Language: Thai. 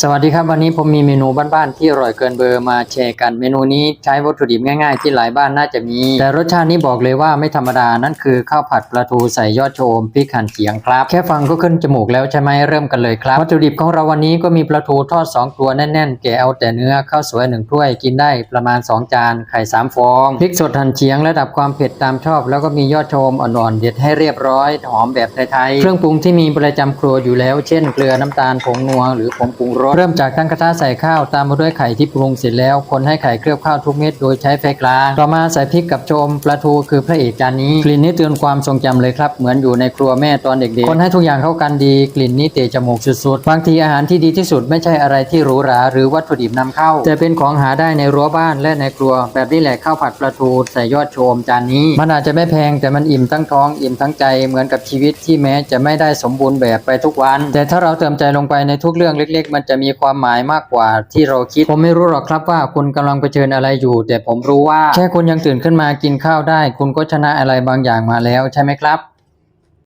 สวัสดีครับวันนี้ผมมีเมนูบ้านๆที่อร่อยเกินเบอร์มาแชร์กัน เมนูนี้ใช้วัตถุดิบง่ายๆ ที่หลายบ้านน่าจะมี แต่รสชาตินี้บอกเลยว่าไม่ธรรมดานั่นคือข้าวผัดปลาทูใส่ยอดโชมพริกหั่นเฉียงครับ แค่ฟังก็ขึ้นจมูกแล้วใช่ไหมเริ่มกันเลยครับ วัตถุดิบของเราวันนี้ก็มีปลาทูทอด 2 ตัวแน่นๆ แกะเอาแต่เนื้อข้าวสวยหนึ่งถ้วยกินได้ประมาณ 2 จานไข่3ฟองพริกสดหั่นเฉียงระดับความเผ็ดตามชอบ แล้วก็มียอดโชมอ่อนๆเด็ดให้เรียบร้อยหอมแบบไทยๆเครื่องปรุงที่มีประจำครัวอยู่แล้ว เช่น เกลือน้ำตาลผงนัวหรือผงปรุงรสเริ่มจากตั้งกระทะใส่ข้าวตามมาด้วยไข่ที่ปรุงเสร็จแล้ว คนให้ไข่เคลือบข้าวทุกเม็ดโดยใช้ไฟกลาง ต่อมาใส่พริกกับโชมปลาทูคือพระเอกจานนี้ กลิ่นนี้เตือนความทรงจำเลยครับ เหมือนอยู่ในครัวแม่ตอนเด็กๆ คนให้ทุกอย่างเข้ากันดี กลิ่นนี้เตะจมูกสุดๆ บางทีอาหารที่ดีที่สุดไม่ใช่อะไรที่หรูหราหรือวัตถุดิบนำเข้า แต่เป็นของหาได้ในรั้วบ้านและในครัว แบบนี้แหละข้าวผัดปลาทูใส่ยอดโชมจานนี้ มันอาจจะไม่แพงแต่มันอิ่มทั้งท้องอิ่มทั้งใจเหมือนกับชีวิตที่แม้จะไม่ได้สมบูรณ์แบบไปทุกวัน แต่ถ้าเราเติมใจลงไปในทุกเรื่องเล็ก ๆ มันจะมีความหมายมากกว่าที่เราคิด ผมไม่รู้หรอกครับว่าคุณกำลังเผชิญอะไรอยู่ แต่ผมรู้ว่าแค่คุณยังตื่นขึ้นมากินข้าวได้ คุณก็ชนะอะไรบางอย่างมาแล้วใช่ไหมครับ